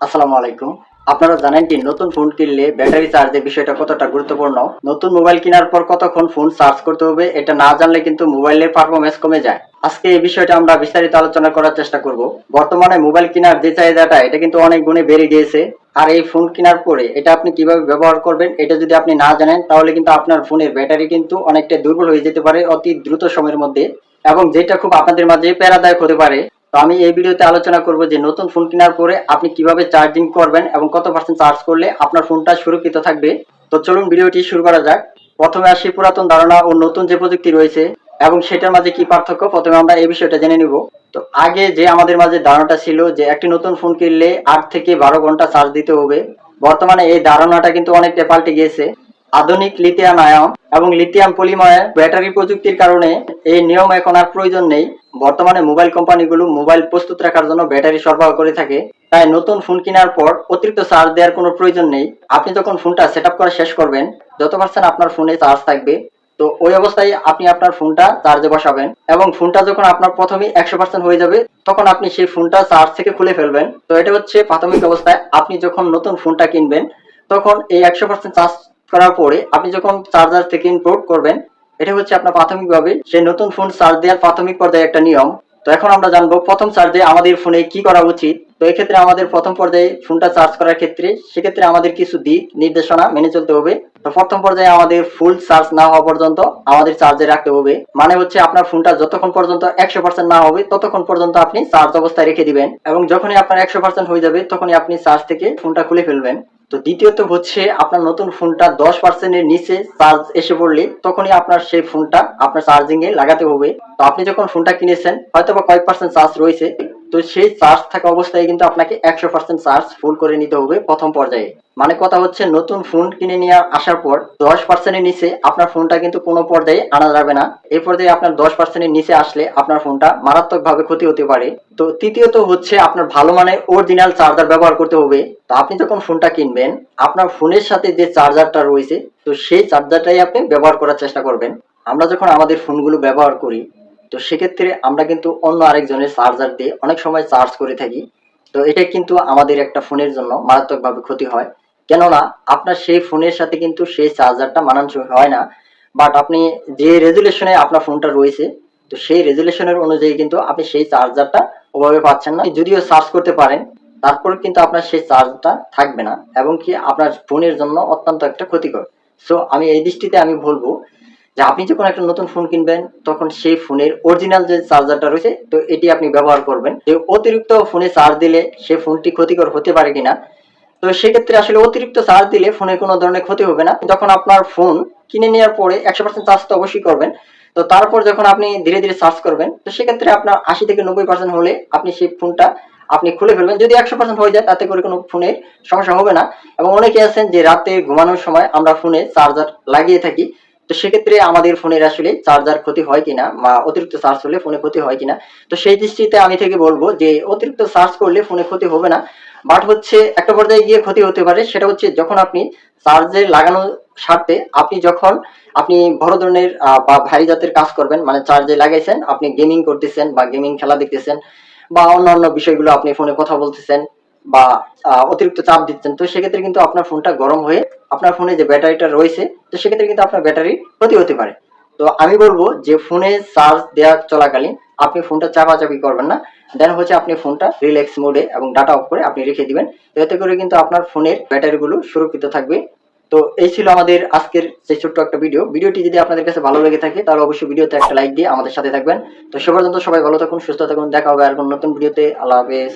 আসসালামু আলাইকুম। আপনারা জানেন কি নতুন ফোন কিনলে ব্যাটারি চার্জের বিষয়টা কতটা গুরুত্বপূর্ণ? নতুন মোবাইল কেনার পর কতক্ষণ ফোন চার্জ করতে হবে, এটা না জানলে কিন্তু মোবাইলের পারফরমেন্স কমে যায়। আজকে এই বিষয়টা আমরা বিস্তারিত আলোচনা করার চেষ্টা করব। বর্তমানে মোবাইল কেনার যে চাহিদাটা, এটা কিন্তু অনেক গুণে বেড়ে গিয়েছে। আর এই ফোন কেনার পরে এটা আপনি কীভাবে ব্যবহার করবেন, এটা যদি আপনি না জানেন, তাহলে কিন্তু আপনার ফোনের ব্যাটারি কিন্তু অনেকটা দুর্বল হয়ে যেতে পারে অতি দ্রুত সময়ের মধ্যে। এবং যেটা খুব আপনাদের মাঝে প্যারাদায়ক হতে পারে তো আমি এই ভিডিওতে আলোচনা করব যে নতুন ফোন কেনার পরে আপনি কীভাবে চার্জিং করবেন এবং কত পার্সেন্ট চার্জ করলে আপনার ফোনটা সুরক্ষিত থাকবে। তো চলুন ভিডিওটি শুরু করা যাক। প্রথমে আসি পুরাতন ধারণা ও নতুন যে প্রযুক্তি রয়েছে এবং সেটার মাঝে কি পার্থক্য, প্রথমে আমরা এই বিষয়টা জেনে নিব। তো আগে যে আমাদের মাঝে ধারণাটা ছিল যে একটি নতুন ফোন কিনলে আট থেকে বারো ঘণ্টা চার্জ দিতে হবে। বর্তমানে এই ধারণাটা কিন্তু অনেকটা পাল্টে গিয়েছে। আধুনিক লিথিয়াম আয়ন এবং লিথিয়াম পলিমার ব্যাটারি প্রযুক্তির কারণে এই নিয়ম এখন আর প্রয়োজন নেই। বর্তমানে মোবাইল কোম্পানিগুলো মোবাইল প্রস্তুত রাখার জন্য ব্যাটারি সরবরাহ করে থাকে। তাই নতুন ফোন কেনার পর অতিরিক্ত চার্জ দেওয়ার কোনো প্রয়োজন নেই। আপনি যখন ফোনটা সেট করা শেষ করবেন, যত পার্সেন্ট আপনার ফোনে চার্জ থাকবে, তো ওই অবস্থায় আপনি আপনার ফোনটা চার্জে বসাবেন এবং ফোনটা যখন আপনার প্রথমে একশো পার্সেন্ট হয়ে যাবে, তখন আপনি সেই ফোনটা চার্জ থেকে খুলে ফেলবেন। তো এটা হচ্ছে প্রাথমিক অবস্থায় আপনি যখন নতুন ফোনটা কিনবেন, তখন এই একশো পার্সেন্ট চার্জ করার পরে আপনি যখন চার্জার থেকে ইনপোর্ট করবেন এটা হচ্ছে আপনার প্রাথমিকভাবে সেই নতুন ফোন চার্জ দেওয়ার প্রাথমিক পর্যায়ে একটা নিয়ম। তো এখন আমরা জানব প্রথম চার্জে আমাদের ফোনে কি করা উচিত। তো এক্ষেত্রে আমাদের প্রথম পর্যায়ে ফোনটা চার্জ করার ক্ষেত্রে সেক্ষেত্রে আমাদের কিছু দিক, নির্দেশনা মেনে চলতে হবে। তো প্রথম পর্যায়ে আমাদের ফুল চার্জ না হওয়া পর্যন্ত আমাদের চার্জে রাখতে হবে। মানে হচ্ছে আপনার ফোনটা যতক্ষণ পর্যন্ত একশো পার্সেন্ট না হবে, ততক্ষণ পর্যন্ত আপনি চার্জ অবস্থায় রেখে দিবেন। এবং যখনই আপনার একশো পার্সেন্ট হয়ে যাবে, তখনই আপনি চার্জ থেকে ফোনটা খুলে ফেলবেন। তো দ্বিতীয়ত হচ্ছে আপনার নতুন ফোনটা দশ পার্সেন্টের নিচে চার্জ এসে পড়লে তখনই আপনার সেই ফোনটা আপনার চার্জিং এ লাগাতে হবে। তো আপনি যখন ফোনটা কিনেছেন হয়তো বা কয়েক পার্সেন্ট চার্জ রয়েছে, তো সেই চার্জ থাকা অবস্থায় কিন্তু আপনাকে একশো পার্সেন্ট চার্জ ফুল করে নিতে হবে প্রথম পর্যায়ে। মানে কথা হচ্ছে, নতুন ফোন কিনে নিয়ে আসার পর দশ পার্সেন্টের নিচে আপনার ফোনটা কিন্তু কোনো পর্যায়ে আনা যাবে না। এই পর্যায়ে আপনার দশ পার্সেন্টের নিচে আসলে আপনার ফোনটা মারাত্মক ভাবে ক্ষতি হতে পারে। তো তৃতীয়ত হচ্ছে, আপনার ভালো মানের অরিজিনাল চার্জার ব্যবহার করতে হবে। তো আপনি যখন ফোনটা কিনবেন, আপনার ফোনের সাথে যে চার্জারটা রয়েছে, তো সেই চার্জারটাই আপনি ব্যবহার করার চেষ্টা করবেন। আমরা যখন আমাদের ফোনগুলো ব্যবহার করি তো সেক্ষেত্রে আমরা কিন্তু অন্য আরেকজনের চার্জার দিয়ে অনেক সময় চার্জ করে থাকি। তো এটা কিন্তু আমাদের একটা ফোনের জন্য মারাত্মকভাবে ক্ষতি হয়। কেননা আপনার সেই ফোনের সাথে কিন্তু সেই চার্জারটা মানানসই হয় না। বাট আপনি যে রেজুলেশনে আপনার ফোনটা রয়েছে, তো সেই রেজুলেশনের অনুযায়ী কিন্তু আপনি সেই চার্জারটা ওভাবে পাচ্ছেন না। যদিও চার্জ করতে পারেন, তারপর কিন্তু আপনার সেই চার্জটা থাকবে না। এবং কি আপনার ফোনের জন্য অত্যন্ত একটা ক্ষতিকর। সো আমি এই দৃষ্টিতে আমি বলব যে আপনি যখন একটা নতুন ফোন কিনবেন, তখন সেই ফোনের অরিজিনাল যে চার্জারটা রয়েছে, তো এটি আপনি ব্যবহার করবেন। যে অতিরিক্ত ফোনে চার্জ দিলে সে ফোনটি ক্ষতিকর হতে পারে কিনা, তো সেক্ষেত্রে আসলে অতিরিক্ত চার্জ দিলে ফোনে কোনো ধরনের ক্ষতি হবে না। যখন আপনার ফোন কিনে নেওয়ার পরে একশো পার্সেন্ট চার্জ তো অবশ্যই করবেন। তো তারপর যখন আপনি ধীরে ধীরে চার্জ করবেন, তো সেক্ষেত্রে আপনার আশি থেকে নব্বই পার্সেন্ট হলে আপনি সেই ফোনটা আপনি খুলে ফেলবেন। যদি একশো পার্সেন্ট হয়ে যায়, তাতে করে কোনো ফোনের সমস্যা হবে না। এবং অনেকে আছেন যে রাতে ঘুমানোর সময় আমরা ফোনে চার্জার লাগিয়ে থাকি। তো সেক্ষেত্রে আমাদের ফোনের আসলে চার্জার ক্ষতি হয় কিনা বা অতিরিক্ত চার্জ করলে ফোনে ক্ষতি হয় কিনা, তো সেই দৃষ্টিতে আমি থেকে বলব যে অতিরিক্ত চার্জ করলে ফোনে ক্ষতি হবে না। বাট হচ্ছে একটা পর্যায়ে গিয়ে ক্ষতি হতে পারে, সেটা হচ্ছে যখন আপনি চার্জে লাগানো স্বার্থে আপনি যখন আপনি বড় ধরনের বা ভারী জাতের কাজ করবেন মানে চার্জে লাগাইছেন, আপনি গেমিং করতেছেন বা গেমিং খেলা দেখতেছেন বা অন্যান্য বিষয়গুলো আপনি ফোনে কথা বলতেছেন বা অতিরিক্ত চাপ দিচ্ছেন, তো সেক্ষেত্রে কিন্তু আপনার ফোনটা গরম হয়ে আপনার ফোনে যে ব্যাটারিটা রয়েছে, তো সেক্ষেত্রে কিন্তু আপনার ব্যাটারি ক্ষতি হতে পারে। তো আমি বলব যে ফোনে চার্জ দেওয়া চলাকালীন আপনি ফোনটা চাপাচাপি করবেন না। দেন হচ্ছে আপনি ফোনটা রিল্যাক্স মোডে এবং ডাটা অফ করে আপনি রেখে দিবেন। এতে করে কিন্তু আপনার ফোনের ব্যাটারিগুলো সুরক্ষিত থাকবে। তো এই ছিল আমাদের আজকের যে ছোট্ট একটা ভিডিও। ভিডিওটি যদি আপনাদের কাছে ভালো লেগে থাকে, তাহলে অবশ্যই ভিডিওতে একটা লাইক দিয়ে আমাদের সাথে থাকবেন। তো সে পর্যন্ত সবাই ভালো থাকুন, সুস্থ থাকুন। দেখা হবে আর কোনো নতুন ভিডিওতে। আল্লাহ হাফেজ।